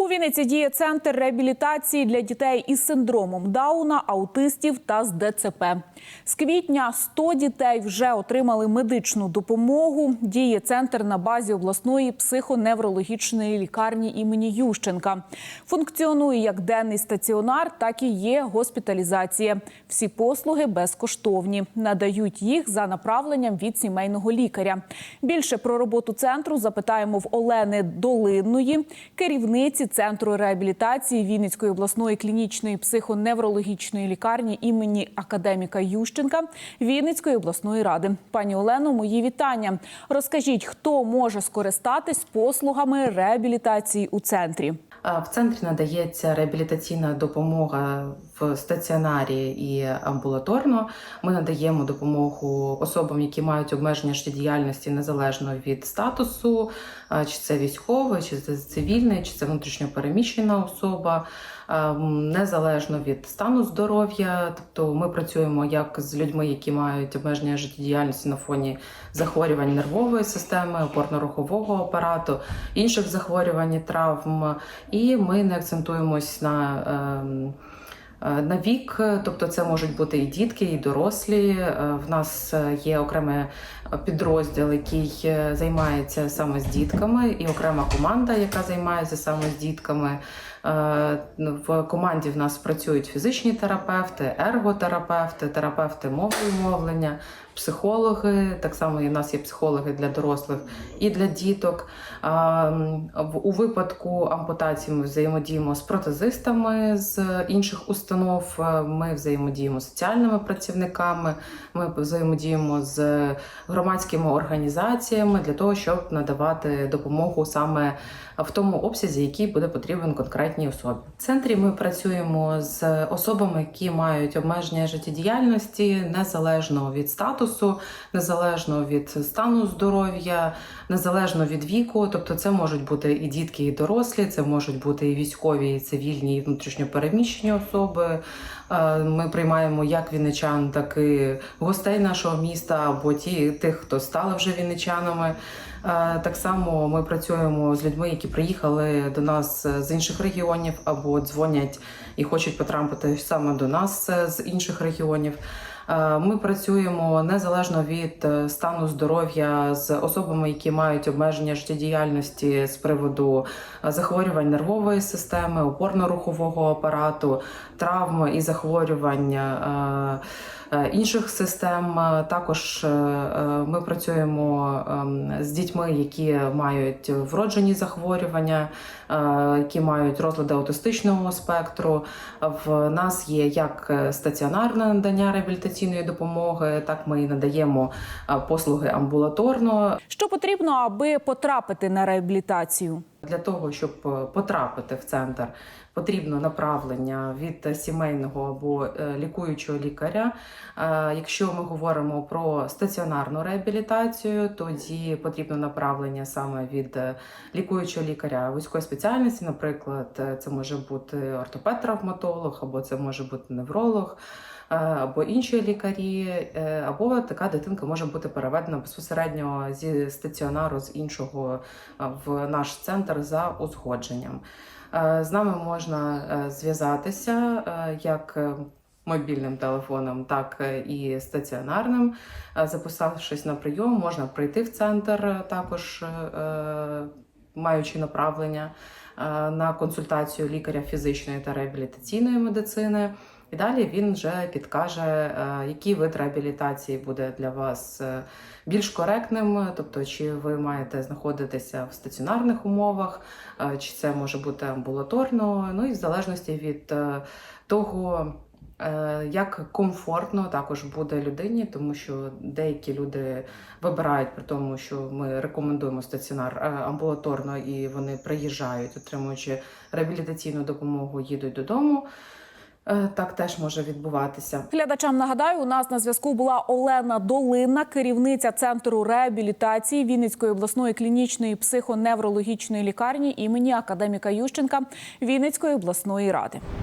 У Вінниці діє центр реабілітації для дітей із синдромом Дауна, аутистів та з ДЦП. З квітня 100 дітей вже отримали медичну допомогу. Діє центр на базі обласної психоневрологічної лікарні імені Ющенка. Функціонує як денний стаціонар, так і є госпіталізація. Всі послуги безкоштовні. Надають їх за направленням від сімейного лікаря. Більше про роботу центру запитаємо в Олени Долинної, керівниці центру реабілітації Вінницької обласної клінічної психоневрологічної лікарні імені академіка Ющенка Вінницької обласної ради. Пані Олено, мої вітання. Розкажіть, хто може скористатись послугами реабілітації у центрі? В центрі надається реабілітаційна допомога в стаціонарі і амбулаторно. Ми надаємо допомогу особам, які мають обмеження життєдіяльності незалежно від статусу, чи це військовий, чи це цивільний, чи це внутрішньопереміщена особа, незалежно від стану здоров'я. Тобто ми працюємо як з людьми, які мають обмеження життєдіяльності на фоні захворювань нервової системи, опорно-рухового апарату, інших захворювань, травм. І ми не акцентуємось на. Е, На вік, тобто це можуть бути і дітки, і дорослі. Е, В нас е, є окремий підрозділ, який е, займається саме з дітками, і окрема команда, яка займається саме з дітками. Е, В команді в нас працюють фізичні терапевти, ерготерапевти, терапевти мови мовлення, психологи. Так само і в нас є психологи для дорослих і для діток. У випадку ампутації ми взаємодіємо з протезистами з інших установ. е, Ми взаємодіємо з соціальними працівниками. Ми взаємодіємо з громадськими організаціями для того, щоб надавати допомогу саме в тому обсязі, який буде потрібен конкретній особі. В центрі ми працюємо з особами, які мають обмеження життєдіяльності незалежно від статусу, незалежно від стану здоров'я, незалежно від віку. Тобто, це можуть бути і дітки, і дорослі, це можуть бути і військові, і цивільні, і внутрішньопереміщені особи. Е, Ми приймаємо як вінничан, так і гостей нашого міста або ті, тих, хто стали вже вінничанами. Е, Так само ми працюємо з людьми, які приїхали до нас з інших регіонів або дзвонять і хочуть потрапити саме до нас е, з інших регіонів. Е, Ми працюємо незалежно від е, стану здоров'я з особами, які мають обмеження життєдіяльності з приводу е, захворювань нервової системи, опорно-рухового апарату, травм і захворювань. Е, Інших систем Е, також е, ми працюємо ем, з дітьми, які мають вроджені захворювання, які мають розлади аутистичного спектру. В нас є як стаціонарне надання реабілітаційної допомоги, так ми і надаємо послуги амбулаторно. Що потрібно, аби потрапити на реабілітацію? Для того, щоб е, потрапити в центр, потрібно направлення від сімейного або е, лікуючого лікаря. Е, Якщо ми говоримо про стаціонарну реабілітацію, тоді потрібно направлення саме від лікуючого лікаря вузької спеціальності. Наприклад, це може бути ортопед-травматолог, або це може бути невролог. Або інші лікарі, е, або така дитинка може бути переведена безпосередньо зі стаціонару з іншого е, в наш центр за узгодженням. Е, З нами можна зв'язатися як мобільним телефоном, так і стаціонарним. Записавшись на прийом, можна прийти в центр також. Маючи направлення на консультацію лікаря фізичної та реабілітаційної медицини, і далі він вже підкаже, е, який вид реабілітації буде для вас е, більш коректним, тобто, чи ви маєте знаходитися в стаціонарних умовах, е, чи це може бути амбулаторно, ну і в залежності від того. Як комфортно також буде людині, тому що деякі люди вибирають при тому, що ми рекомендуємо стаціонар амбулаторно, і вони приїжджають, отримуючи реабілітаційну допомогу, їдуть додому. Е, Так теж може відбуватися. Глядачам нагадаю, у нас на зв'язку була Олена Долина, керівниця центру реабілітації Вінницької обласної клінічної психоневрологічної лікарні імені академіка Ющенка Вінницької обласної ради.